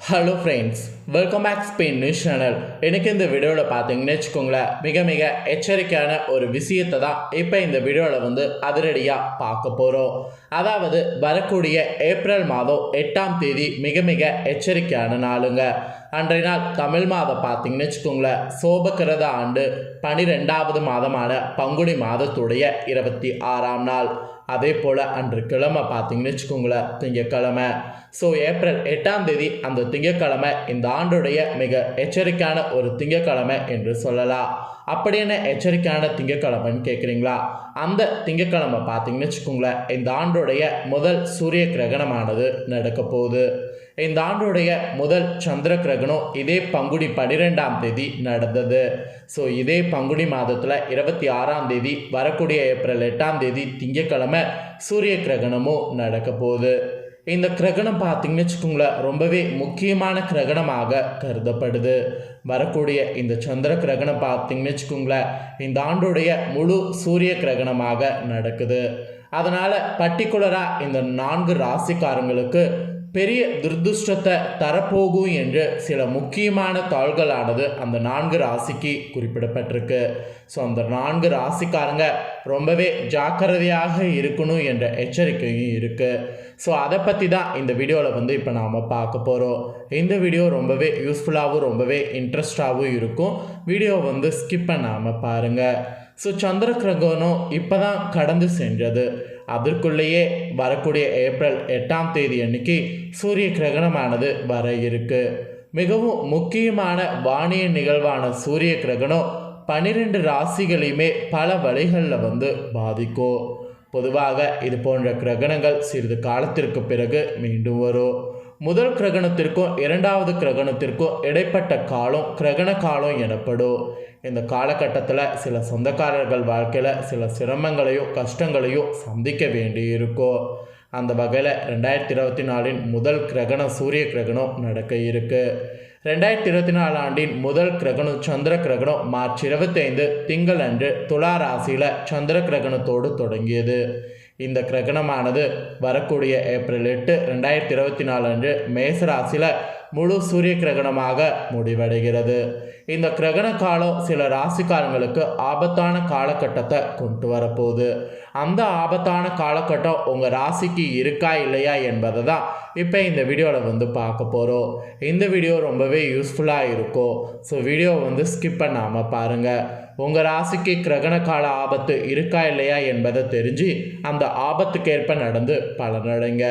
Hello friends welcome back Spain news channel எனக்கு இந்த வீடியோவில் பார்த்தீங்கன்னு வச்சுக்கோங்களேன் மிக மிக எச்சரிக்கையான ஒரு விஷயத்தை தான் இப்போ இந்த வீடியோவில் வந்து அதிரடியாக பார்க்க போகிறோம் அதாவது வரக்கூடிய ஏப்ரல் மாதம் எட்டாம் தேதி மிக மிக எச்சரிக்கையான நாளுங்க. அன்றைய நாள் தமிழ் மாதம் பார்த்தீங்கன்னு வச்சுக்கோங்களேன் சோபக்கிரத ஆண்டு பனிரெண்டாவது மாதமான பங்குனி மாதத்துடைய இருபத்தி ஆறாம் நாள். அதே போல் அன்று கிழமை பார்த்தீங்கன்னு வச்சுக்கோங்களேன் திங்கக்கிழமை. ஸோ ஏப்ரல் எட்டாம் தேதி அந்த திங்கக்கிழமை இந்த ஆண்டுடைய மிக எச்சரிக்கையான ஒரு திங்கக்கிழமை என்று சொல்லலாம். அப்படி என்ன எச்சரிக்கையான திங்கக்கிழமைன்னு கேட்குறீங்களா அந்த திங்கக்கிழமை பார்த்தீங்கன்னு வச்சுக்கோங்களேன் இந்த ஆண்டுடைய முதல் சூரிய கிரகணமானது நடக்க போகுது. இந்த ஆண்டுடைய முதல் சந்திர கிரகணம் இதே பங்குனி பன்னிரெண்டாம் தேதி நடந்தது. ஸோ இதே பங்குனி மாதத்தில் இருபத்தி ஆறாம் தேதி வரக்கூடிய ஏப்ரல் எட்டாம் தேதி திங்கக்கிழமை சூரிய கிரகணமும் நடக்க போகுது. இந்த கிரகணம் பார்த்தீங்கன்னு வச்சுக்கோங்களேன் ரொம்பவே முக்கியமான கிரகணமாக கருதப்படுது. வரக்கூடிய இந்த சந்திர கிரகணம் பார்த்தீங்கன்னு வச்சுக்கோங்களேன் இந்த ஆண்டுடைய முழு சூரிய கிரகணமாக நடக்குது. அதனால் பர்டிகுலராக இந்த நான்கு ராசிக்காரங்களுக்கு பெரிய துர்துஷ்டத்தை தரப்போகும் என்று சில முக்கியமான தாள்களானது அந்த நான்கு ராசிக்கு குறிப்பிடப்பட்டிருக்கு. ஸோ அந்த நான்கு ராசிக்காரங்க ரொம்பவே ஜாக்கிரதையாக இருக்கணும் என்ற எச்சரிக்கையும் இருக்குது ஸோ அதை பற்றி தான் இந்த வீடியோவில் வந்து இப்போ நாம் பார்க்க போகிறோம் இந்த வீடியோ ரொம்பவே யூஸ்ஃபுல்லாகவும் ரொம்பவே இன்ட்ரெஸ்டாகவும் இருக்கும். வீடியோ வந்து ஸ்கிப் பண்ணாமல் பாருங்கள் ஸோ சந்திர கிரகணம் இப்போ தான் கடந்து சென்றது அதற்குள்ளேயே வரக்கூடிய ஏப்ரல் எட்டாம் தேதி அன்னைக்கு சூரிய கிரகணமானது வர இருக்கு மிகவும் முக்கியமான வானிய நிகழ்வான சூரிய கிரகணம் பன்னிரெண்டு ராசிகளையுமே பல வழிகளில் வந்து பாதிக்கும் பொதுவாக இது போன்ற கிரகணங்கள் சிறிது காலத்திற்கு பிறகு மீண்டும் வரும் முதல் கிரகணத்திற்கும் இரண்டாவது கிரகணத்திற்கும் இடைப்பட்ட காலம் கிரகண காலம் எனப்படும் இந்த காலகட்டத்தில் சில சொந்தக்காரர்கள் வாழ்க்கையில் சில சிரமங்களையும் கஷ்டங்களையும் சந்திக்க வேண்டியிருக்கும். அந்த வகையில் ரெண்டாயிரத்தி இருபத்தி நாலின் முதல் கிரகணம் சூரிய கிரகணம் நடக்க இருக்கு. ரெண்டாயிரத்தி இருபத்தி நாலு ஆண்டின் முதல் கிரகணம் சந்திர கிரகணம் மார்ச் இருபத்தைந்து திங்கள் அன்று துலா ராசியில் சந்திர கிரகணத்தோடு தொடங்கியது. இந்த கிரகணமானது வரக்கூடிய ஏப்ரல் எட்டு ரெண்டாயிரத்தி இருபத்தி நாலு அன்று மேச ராசியில் முழு சூரிய கிரகணமாக முடிவடைகிறது. இந்த கிரகண காலம் சில ராசிக்காரங்களுக்கு ஆபத்தான காலகட்டத்தை கொண்டு வரப்போகுது. அந்த ஆபத்தான காலகட்டம் உங்கள் ராசிக்கு இருக்கா இல்லையா என்பதை தான் இப்போ இந்த வீடியோவில் வந்து பார்க்க போகிறோம் இந்த வீடியோ ரொம்பவே யூஸ்ஃபுல்லாக இருக்கும். ஸோ வீடியோ வந்து ஸ்கிப் பண்ணாமல் பாருங்கள் உங்கள் ராசிக்கு கிரகண கால ஆபத்து இருக்கா இல்லையா என்பதை தெரிஞ்சு அந்த ஆபத்துக்கேற்ப நடந்து பலனடைங்க.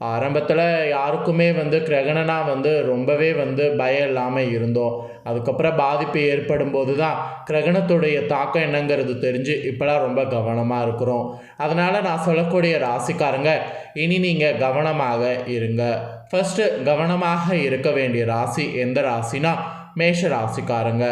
ஆரம்பத்தில் யாருக்குமே வந்து கிரகணனா வந்து ரொம்பவே வந்து பயம் இல்லாமல் இருந்தோம். அதுக்கப்புறம் பாதிப்பு ஏற்படும் போது தான் கிரகணத்துடைய தாக்கம் என்னங்கிறது தெரிஞ்சு இப்போலாம் ரொம்ப கவனமாக இருக்கிறோம். அதனால் நான் சொல்லக்கூடிய ராசிக்காரங்க இனி நீங்கள் கவனமாக இருங்க. ஃபஸ்ட்டு கவனமாக இருக்க வேண்டிய ராசி எந்த ராசினா மேஷ ராசிக்காரங்க.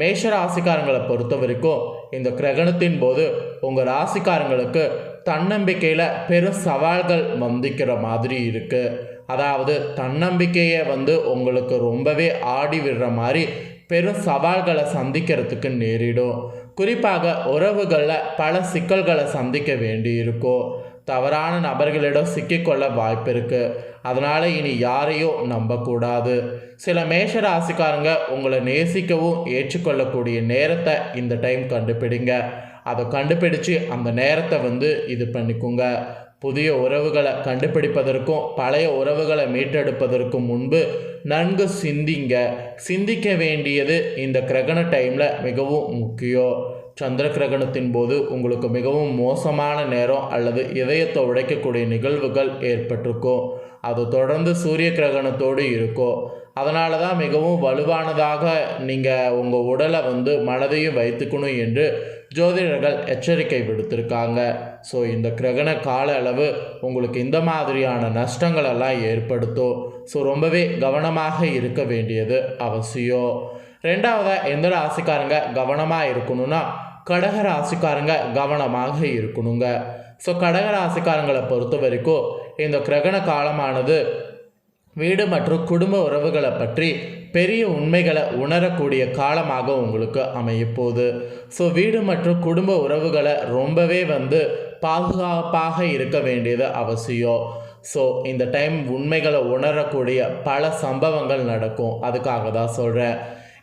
மேஷ ராசிக்காரங்களை பொறுத்த வரைக்கும் இந்த கிரகணத்தின் போது உங்கள் ராசிக்காரங்களுக்கு தன்னம்பிக்கையில் பெரும் சவால்கள் வந்திக்கிற மாதிரி இருக்குது அதாவது தன்னம்பிக்கையை வந்து உங்களுக்கு ரொம்பவே ஆடி விடுற மாதிரி பெரும் சவால்களை சந்திக்கிறதுக்கு நேரிடும். குறிப்பாக உறவுகளில் பல சிக்கல்களை சந்திக்க வேண்டியிருக்கும். தவறான நபர்களிடம் சிக்கிக்கொள்ள வாய்ப்பு இருக்குது அதனால் இனி யாரையும் நம்பக்கூடாது. சில மேஷ ராசிக்காரங்க உங்களை நேசிக்கவும் ஏற்றுக்கொள்ளக்கூடிய நேரத்தை இந்த டைம் கண்டுபிடிங்க. அதை கண்டுபிடிச்சு அந்த நேரத்தை வந்து இது பண்ணிக்கோங்க. புதிய உறவுகளை கண்டுபிடிப்பதற்கும் பழைய உறவுகளை மீட்டெடுப்பதற்கும் முன்பு நன்கு சிந்திங்க. சிந்திக்க வேண்டியது இந்த கிரகண டைமில் மிகவும் முக்கியம். சந்திர கிரகணத்தின் போது உங்களுக்கு மிகவும் மோசமான நேரம் அல்லது இதயத்தை உடைக்கக்கூடிய நிகழ்வுகள் ஏற்பட்டிருக்கும். அது தொடர்ந்து சூரிய கிரகணத்தோடு இருக்கும். அதனால தான் மிகவும் வலுவானதாக நீங்கள் உங்கள் உடலை வந்து மனதையும் வைத்துக்கணும் என்று ஜோதிடர்கள் எச்சரிக்கை விடுத்திருக்காங்க. ஸோ இந்த கிரகண கால அளவு உங்களுக்கு இந்த மாதிரியான நஷ்டங்களெல்லாம் ஏற்படுத்தும். ஸோ ரொம்பவே கவனமாக இருக்க வேண்டியது அவசியம். ரெண்டாவதாக எந்த ராசிக்காரங்க கவனமாக இருக்கணும்னா கடக ராசிக்காரங்க கவனமாக இருக்கணுங்க. ஸோ கடக ராசிக்காரங்களை பொறுத்த வரைக்கும் இந்த கிரகண காலமானது வீடு மற்றும் குடும்ப உறவுகளை பற்றி பெரிய உண்மைகளை உணரக்கூடிய காலமாக உங்களுக்கு அமையப்போகுது. ஸோ வீடு மற்றும் குடும்ப உறவுகளை ரொம்பவே வந்து பாதுகாப்பாக இருக்க வேண்டியது அவசியம். ஸோ இந்த டைம் உண்மைகளை உணரக்கூடிய பல சம்பவங்கள் நடக்கும். அதுக்காக தான் சொல்கிறேன்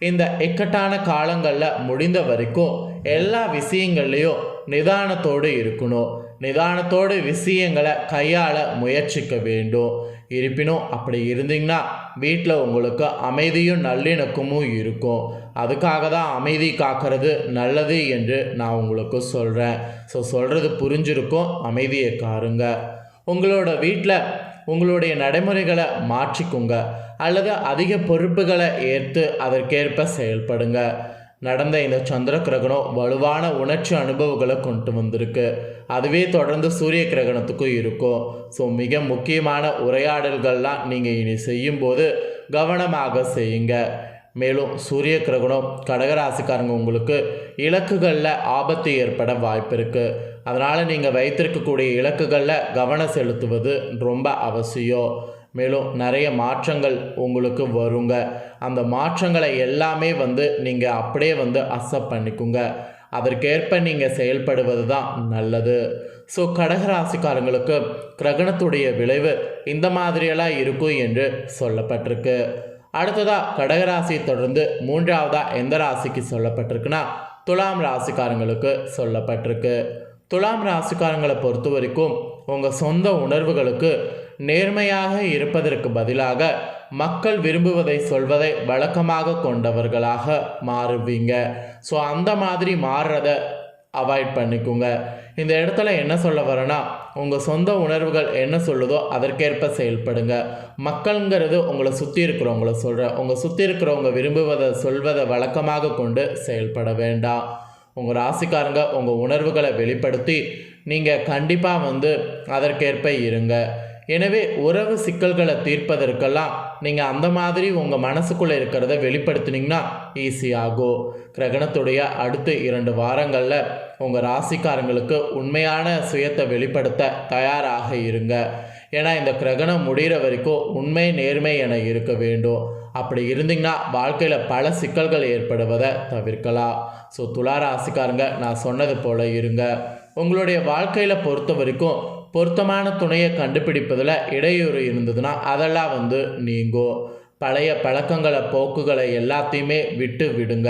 இந்த இக்கட்டான காலங்களில் முடிந்த வரைக்கும் எல்லா விஷயங்கள்லேயும் நிதானத்தோடு இருக்கணும். நிதானத்தோடு விஷயங்களை கையாள முயற்சிக்க வேண்டும். இருப்பினும் அப்படி இருந்தீங்கன்னா வீட்டில் உங்களுக்கு அமைதியும் நல்லிணக்கமும் இருக்கும். அதுக்காக தான் அமைதி காக்கிறது நல்லது என்று நான் உங்களுக்கு சொல்கிறேன் ஸோ சொல்கிறது புரிஞ்சிருக்கும். அமைதியை காருங்க. உங்களோட வீட்டில் உங்களுடைய நடைமுறைகளை மாற்றிக்குங்க. அல்லது அதிக பொறுப்புகளை ஏற்று அதற்கேற்ப செயல்படுங்க. நடந்த இந்த சந்திர கிரகணம் வலுவான உணர்ச்சி அனுபவங்களை கொண்டு வந்திருக்கு. அதுவே தொடர்ந்து சூரிய கிரகணத்துக்கும் இருக்கும். ஸோ மிக முக்கியமான உரையாடல்கள்லாம் நீங்கள் இனி செய்யும்போது கவனமாக செய்யுங்க. மேலும் சூரிய கிரகணம் கடகராசிக்காரங்க உங்களுக்கு இலக்குகளில் ஆபத்து ஏற்பட வாய்ப்பு இருக்குது அதனால் நீங்கள் வைத்திருக்கக்கூடிய இலக்குகளில் கவனம் செலுத்துவது ரொம்ப அவசியம். மேலும் நிறைய மாற்றங்கள் உங்களுக்கு வருங்க. அந்த மாற்றங்களை எல்லாமே வந்து நீங்கள் அப்படியே வந்து அக்செப்ட் பண்ணிக்குங்க. அதற்கேற்ப நீங்கள் செயல்படுவது தான் நல்லது. ஸோ கடகராசிக்காரங்களுக்கு கிரகணத்துடைய விளைவு இந்த மாதிரியெல்லாம் இருக்கும் என்று சொல்லப்பட்டிருக்கு. அடுத்ததாக கடகராசியை தொடர்ந்து மூன்றாவதாக எந்த ராசிக்கு சொல்லப்பட்டிருக்குன்னா துலாம் ராசிக்காரங்களுக்கு சொல்லப்பட்டிருக்கு. துலாம் ராசிக்காரங்களை பொறுத்த வரைக்கும் உங்கள் சொந்த உணர்வுகளுக்கு நேர்மையாக இருப்பதற்கு பதிலாக மக்கள் விரும்புவதை சொல்வதை வழக்கமாக கொண்டவர்களாக மாறுவீங்க. ஸோ அந்த மாதிரி மாறுறத அவாய்ட் பண்ணிக்கோங்க. இந்த இடத்துல என்ன சொல்ல வரேன்னா உங்கள் சொந்த உணர்வுகள் என்ன சொல்லுதோ அதற்கேற்ப செயல்படுங்க. மக்கள்ங்கிறது உங்களை சுற்றி இருக்கிறவங்கள சொல்கிறேன் உங்கள் சுற்றி இருக்கிறவங்க விரும்புவதை சொல்வதை வழக்கமாக கொண்டு செயல்பட வேண்டாம். உங்கள் ராசிக்காரங்க உங்கள் உணர்வுகளை வெளிப்படுத்தி நீங்கள் கண்டிப்பாக வந்து அதற்கேற்ப இருங்க. எனவே உறவு சிக்கல்களை தீர்ப்பதற்கெல்லாம் நீங்கள் அந்த மாதிரி உங்கள் மனசுக்குள்ளே இருக்கிறத வெளிப்படுத்தினீங்கன்னா ஈஸியாகும் கிரகணத்துடைய அடுத்த இரண்டு வாரங்களில் உங்கள் ராசிக்காரங்களுக்கு உண்மையான சுயத்தை வெளிப்படுத்த தயாராக இருங்க. ஏன்னா இந்த கிரகணம் முடிகிற வரைக்கும் உண்மை நேர்மை என இருக்க வேண்டும். அப்படி இருந்தீங்கன்னா வாழ்க்கையில் பல சிக்கல்கள் ஏற்படுவதை தவிர்க்கலாம். ஸோ துலா ராசிக்காரங்க நான் சொன்னது போல் இருங்க. உங்களுடைய வாழ்க்கையில் பொறுத்த வரைக்கும் பொருத்தமான துணையை கண்டுபிடிப்பதில் இடையூறு இருந்ததுன்னா அதெல்லாம் வந்து நீங்கும் பழைய பழக்கங்களை போக்குகளை எல்லாத்தையுமே விட்டு விடுங்க.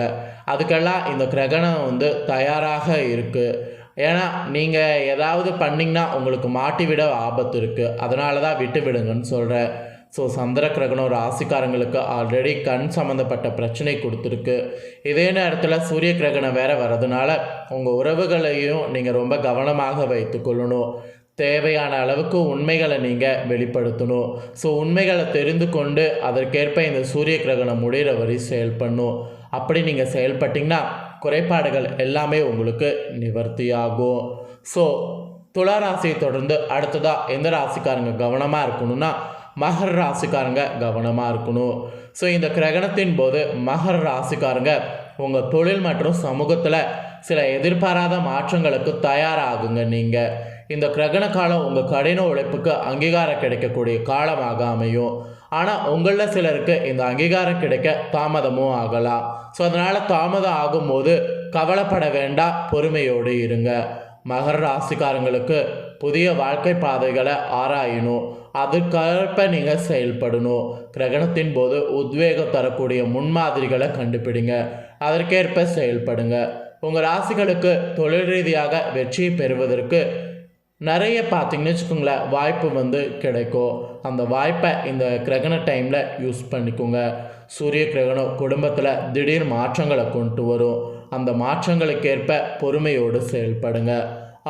அதுக்கெல்லாம் இந்த கிரகணம் வந்து தயாராக இருக்குது ஏன்னா நீங்கள் ஏதாவது பண்ணிங்கன்னா உங்களுக்கு மாட்டி விட ஆபத்து இருக்குது அதனால தான் விட்டு விடுங்கன்னு சொல்கிறேன் ஸோ சந்திர கிரகணம் ராசிக்காரங்களுக்கு ஆல்ரெடி கண் சம்மந்தப்பட்ட பிரச்சனை கொடுத்துருக்கு. இதே நேரத்தில் சூரிய கிரகணம் வேறு வரதுனால உங்கள் உறவுகளையும் நீங்கள் ரொம்ப கவனமாக வைத்துக்கொள்ளணும் தேவையான அளவுக்கு உண்மைகளை நீங்கள் வெளிப்படுத்தணும். ஸோ உண்மைகளை தெரிந்து கொண்டு அதற்கேற்ப இந்த சூரிய கிரகணம் முடிகிற வரை செயல்படணும் அப்படி நீங்கள் செயல்பட்டிங்கன்னா குறைபாடுகள் எல்லாமே உங்களுக்கு நிவர்த்தியாகும் ஸோ துலா ராசியை தொடர்ந்து அடுத்ததாக எந்த ராசிக்காரங்க கவனமாக இருக்கணும்னா மகர ராசிக்காரங்க கவனமாக இருக்கணும். ஸோ இந்த கிரகணத்தின் போது மகர ராசிக்காரங்க உங்கள் தொழில் மற்றும் சமூகத்தில் சில எதிர்பாராத மாற்றங்களுக்கு தயாராகுங்க நீங்கள் இந்த கிரகண காலம் உங்கள் கடின உழைப்புக்கு அங்கீகாரம் கிடைக்கக்கூடிய காலமாக அமையும். ஆனால் உங்களில் சிலருக்கு இந்த அங்கீகாரம் கிடைக்க தாமதமும் ஆகலாம். ஸோ அதனால் தாமதம் ஆகும்போது கவலைப்பட வேண்டாம் பொறுமையோடு இருங்க. மகர ராசிக்காரங்களுக்கு புதிய வாழ்க்கை பாதைகளை ஆராயணும். அதுக்கேற்ப நீங்கள் செயல்படணும். கிரகணத்தின் போது உத்வேகம் தரக்கூடிய முன்மாதிரிகளை கண்டுபிடிங்க. அதற்கேற்ப செயல்படுங்க. உங்கள் ராசிகளுக்கு தொழில் ரீதியாக வெற்றி பெறுவதற்கு நிறைய பார்த்தீங்கன்னு வச்சுக்கோங்களேன் வாய்ப்பு வந்து கிடைக்கும். அந்த வாய்ப்பை இந்த கிரகண டைமில் யூஸ் பண்ணிக்கோங்க. சூரிய கிரகணம் குடும்பத்தில் திடீர் மாற்றங்களை கொண்டு வரும். அந்த மாற்றங்களுக்கேற்ப பொறுமையோடு செயல்படுங்க.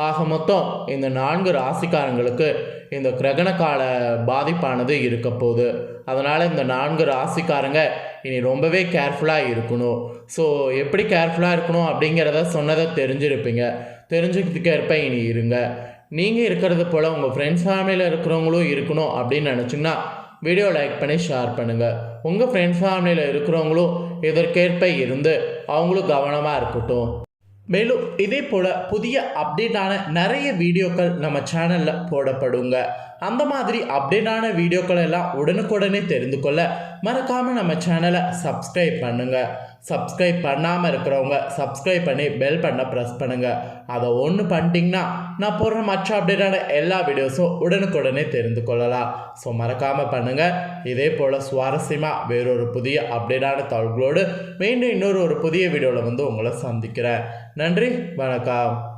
ஆக மொத்தம் இந்த நான்கு ராசிக்காரங்களுக்கு இந்த கிரகண கால பாதிப்பானது இருக்க போகுது. அதனால் இந்த நான்கு ராசிக்காரங்க இனி ரொம்பவே கேர்ஃபுல்லாக இருக்கணும். ஸோ எப்படி கேர்ஃபுல்லாக இருக்கணும் அப்படிங்கிறத சொன்னதை தெரிஞ்சிருப்பீங்க. தெரிஞ்சுக்கிறதுக்கேற்ப இனி இருங்க. நீங்கள் இருக்கிறது போல் உங்கள் ஃப்ரெண்ட்ஸ் ஃபேமிலியில் இருக்கிறவங்களும் இருக்கணும் அப்படின்னு நினச்சிங்கன்னா வீடியோ லைக் பண்ணி ஷேர் பண்ணுங்கள் உங்கள் ஃப்ரெண்ட்ஸ் ஃபேமிலியில் இருக்கிறவங்களும் இதற்கேற்ப இருந்து அவங்களும் கவனமாக இருக்கட்டும். மேலும் இதே போல் புதிய அப்டேட்டான நிறைய வீடியோக்கள் நம்ம சேனலில் போடப்படுங்க. அந்த மாதிரி அப்டேட்டான வீடியோக்கள் எல்லாம் உடனுக்குடனே தெரிந்து கொள்ள மறக்காமல் நம்ம சேனலை சப்ஸ்கிரைப் பண்ணுங்கள் சப்ஸ்கிரைப் பண்ணாமல் இருக்கிறவங்க சப்ஸ்கிரைப் பண்ணி பெல் பண்ண ப்ரெஸ் பண்ணுங்கள் அதை ஒன்று பண்ணிட்டீங்கன்னா நான் போடுற மற்ற அப்டேட்டான எல்லா வீடியோஸும் உடனுக்குடனே தெரிந்து கொள்ளலாம். ஸோ மறக்காமல் பண்ணுங்கள் இதே போல் சுவாரஸ்யமாக வேறொரு புதிய அப்டேட்டான தகவல்களோடு மீண்டும் இன்னொரு ஒரு புதிய வீடியோவில் வந்து உங்களை சந்திக்கிறேன். நன்றி வணக்கம்.